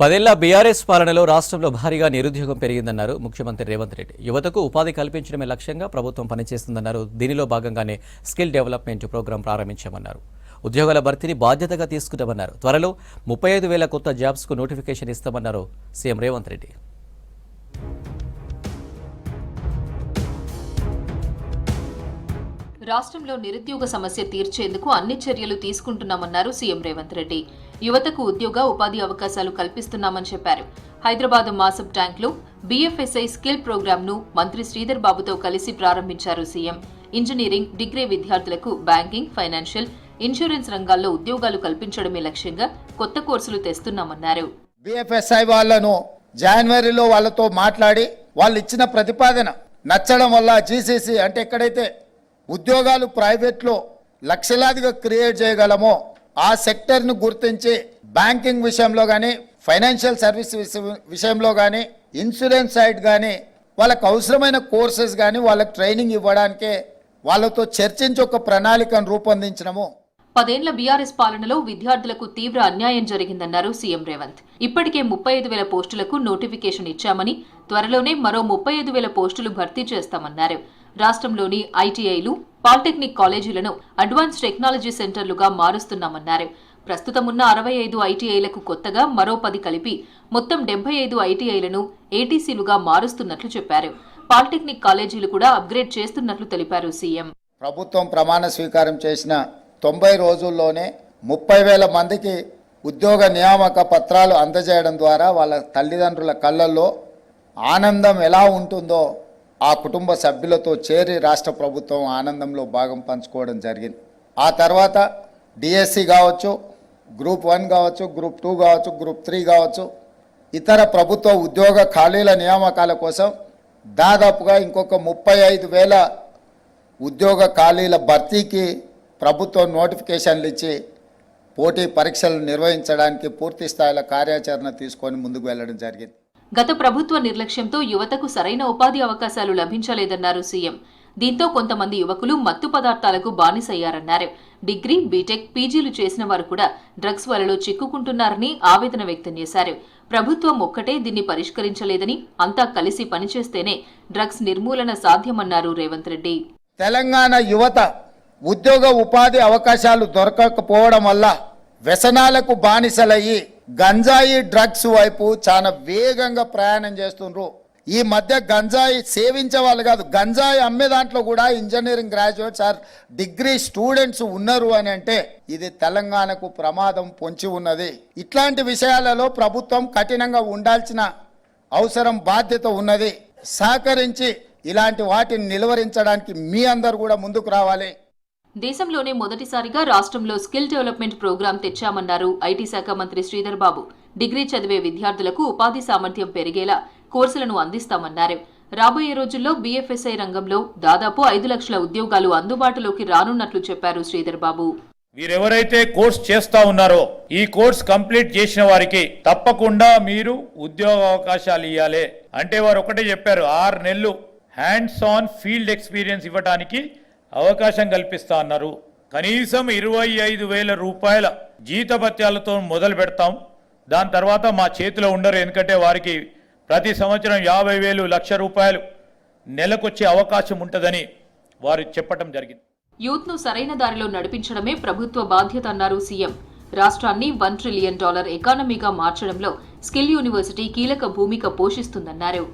పదేళ్ళ బీఆర్ఎస్ పాలనలో రాష్ట్రంలో భారీగా నిరుద్యోగం పెరిగిందన్నారు ముఖ్యమంత్రి రేవంత్ రెడ్డి. యువతకు ఉపాధి కల్పించడమే లక్ష్యంగా ప్రభుత్వం పనిచేస్తుందన్నారు. దీనిలో భాగంగానే స్కిల్ డెవలప్మెంట్ ప్రోగ్రాం ప్రారంభించామన్నారు. ఉద్యోగాల భర్తీని బాధ్యతగా తీసుకుంటామన్నారు. త్వరలో ముప్పై ఐదు వేల కొత్త జాబ్స్కు నోటిఫికేషన్ ఇస్తామన్నారు సీఎం రేవంత్ రెడ్డి. రాష్ట్రంలో నిరుద్యోగ సమస్య తీర్చేందుకు అన్ని చర్యలు తీసుకుంటున్నామన్నారు సీఎం రేవంత్ రెడ్డి. యువతకు ఉద్యోగ ఉపాధి అవకాశాలు కల్పిస్తున్నామని చెప్పారు. హైదరాబాద్ మాసబ్ ట్యాంక్లో బీఎఫ్ఎస్ఐ స్కిల్ ప్రోగ్రాంను మంత్రి శ్రీధర్ బాబుతో కలిసి ప్రారంభించారు సీఎం. ఇంజనీరింగ్ డిగ్రీ విద్యార్థులకు బ్యాంకింగ్ ఫైనాన్షియల్ ఇన్సూరెన్స్ రంగాల్లో ఉద్యోగాలు కల్పించడమే లక్ష్యంగా కొత్త కోర్సులు తెస్తున్నామన్నారు. బిఎఫ్ఎస్ఐ వాళ్ళను జనవరిలో వాళ్ళతో మాట్లాడి వాళ్ళు ఇచ్చిన ప్రతిపాదన నచ్చడం వల్ల జీసీసీ అంటే ఎక్కడైతే ఉద్యోగాలు ప్రైవేట్లో లక్షలాదిగా క్రియేట్ చేయగలమో ఆ సెక్టర్ను గుర్తించి బ్యాంకింగ్ విషయంలో కానీ ఫైనాన్షియల్ సర్వీస్ విషయంలో కానీ ఇన్సూరెన్స్ సైడ్ కానీ వాళ్ళకు అవసరమైన కోర్సెస్ కానీ వాళ్ళకి ట్రైనింగ్ ఇవ్వడానికే వాళ్ళతో చర్చించి ఒక ప్రణాళికను రూపొందించినము. పదేళ్ళ బీఆర్ఎస్ పాలనలో విద్యార్థులకు తీవ్ర అన్యాయం జరిగిందన్నారు సీఎం రేవంత్. ఇప్పటికే ముప్పై ఐదు వేల పోస్టులకు నోటిఫికేషన్ ఇచ్చామని త్వరలోనే మరో ముప్పై ఐదు వేల పోస్టులు భర్తీ చేస్తామన్నారు. రాష్ట్రంలోని ఐటీఐలు పాలిటెక్నిక్ కాలేజీలను అడ్వాన్స్ టెక్నాలజీ సెంటర్లుగా మారుస్తున్నామన్నారు. ప్రస్తుతం ఉన్న అరవై ఐదు ఐటీఐలకు కొత్తగా మరో పది కలిపి మొత్తం డెబ్బై ఐదు ఐటీఐలను ఏటీసీలుగా మారుస్తున్నట్లు చెప్పారు. పాలిటెక్నిక్ కాలేజీలు కూడా అప్గ్రేడ్ చేస్తున్నట్లు తెలిపారు సీఎం. ప్రభుత్వం ప్రమాణ స్వీకారం చేసిన తొంభై రోజుల్లోనే ముప్పై వేల మందికి ఉద్యోగ నియామక పత్రాలు అందజేయడం ద్వారా వాళ్ళ తల్లిదండ్రుల కళ్ళల్లో ఆనందం ఎలా ఉంటుందో ఆ కుటుంబ సభ్యులతో చేరి రాష్ట్ర ప్రభుత్వం ఆనందంలో భాగం పంచుకోవడం జరిగింది. ఆ తర్వాత డిఎస్సి కావచ్చు గ్రూప్ వన్ కావచ్చు గ్రూప్ టూ కావచ్చు గ్రూప్ త్రీ కావచ్చు ఇతర ప్రభుత్వ ఉద్యోగ ఖాళీల నియామకాల కోసం దాదాపుగా ఇంకొక ముప్పై ఐదు వేల ఉద్యోగ ఖాళీల భర్తీకి ప్రభుత్వం నోటిఫికేషన్లు ఇచ్చి పోటీ పరీక్షలు నిర్వహించడానికి పూర్తి స్థాయిలో కార్యాచరణ తీసుకొని ముందుకు వెళ్ళడం జరిగింది. గత ప్రభుత్వ నిర్లక్ష్యంతో యువతకు సరైన ఉపాధి అవకాశాలు లభించలేదన్నారు సీఎం. దీంతో కొంతమంది యువకులు మత్తు పదార్థాలకు బానిసయ్యారన్నారు. డిగ్రీ బీటెక్ పీజీలు చేసిన వారు కూడా డ్రగ్స్ వలలో చిక్కుకుంటున్నారని ఆవేదన వ్యక్తం చేశారు. ప్రభుత్వం ఒక్కటే దీన్ని పరిష్కరించలేదని అంతా కలిసి పనిచేస్తేనే డ్రగ్స్ నిర్మూలన సాధ్యమన్నారు రేవంత్ రెడ్డి. తెలంగాణ యువత ఉద్యోగ ఉపాధి అవకాశాలు దొరకకపోవడం వల్ల వ్యసనాలకు బానిసలయ్యి గంజాయి డ్రగ్స్ వైపు చాలా వేగంగా ప్రయాణం చేస్తుండ్రు. ఈ మధ్య గంజాయి సేవించే వాళ్ళు కాదు గంజాయి అమ్మే దాంట్లో కూడా engineering graduates or degree students ఉన్నారు అని అంటే ఇది తెలంగాణకు ప్రమాదం పొంచి ఉన్నది. ఇట్లాంటి విషయాలలో ప్రభుత్వం కఠినంగా ఉండాల్సిన అవసరం బాధ్యత ఉన్నది. సహకరించి ఇలాంటి వాటిని నిలువరించడానికి మీ అందరు కూడా ముందుకు రావాలి. దేశంలోనే మొదటిసారిగా రాష్ట్రంలో స్కిల్ డెవలప్మెంట్ ప్రోగ్రాం తెచ్చామన్నారు ఐటీ శాఖ మంత్రి శ్రీధర్ బాబు. డిగ్రీ చదివే విద్యార్థులకు ఉపాధి సామర్థ్యం పెరిగేలా కోర్సులను అందిస్తామన్నారు. రాబోయే రోజుల్లో బీఎఫ్ఎస్ఐ రంగంలో దాదాపు ఐదు లక్షల ఉద్యోగాలు అందుబాటులోకి రానున్నట్లు చెప్పారు శ్రీధర్ బాబు. మీరెవరైతే కోర్స్ చేస్తా ఉన్నారో ఈ కోర్స్ కంప్లీట్ చేసిన వారికి తప్పకుండా మీరు ఉద్యోగ అవకాశాలు ఇవ్వాలి అంటే వారు ఒకటే చెప్పారు ఆరు నెలలు హ్యాండ్స్ ఆన్ ఫీల్డ్ ఎక్స్పీరియన్స్ ఇవ్వడానికి అవకాశం కల్పిస్తా అన్నారు. కనీసం ఇరవై ఐదు వేల రూపాయల జీతభత్యాలతో మొదలు పెడతాం. దాని తర్వాత మా చేతిలో ఉండరు ఎందుకంటే వారికి ప్రతి సంవత్సరం యాభై వేలు లక్ష రూపాయలు నెలకొచ్చే అవకాశం ఉంటుందని వారు చెప్పటం జరిగింది. యూత్ను సరైన దారిలో నడిపించడమే ప్రభుత్వ బాధ్యత అన్నారు సీఎం. రాష్ట్రాన్ని వన్ ట్రిలియన్ డాలర్ ఎకానమీగా మార్చడంలో స్కిల్ యూనివర్సిటీ కీలక భూమిక పోషిస్తుందన్నారు.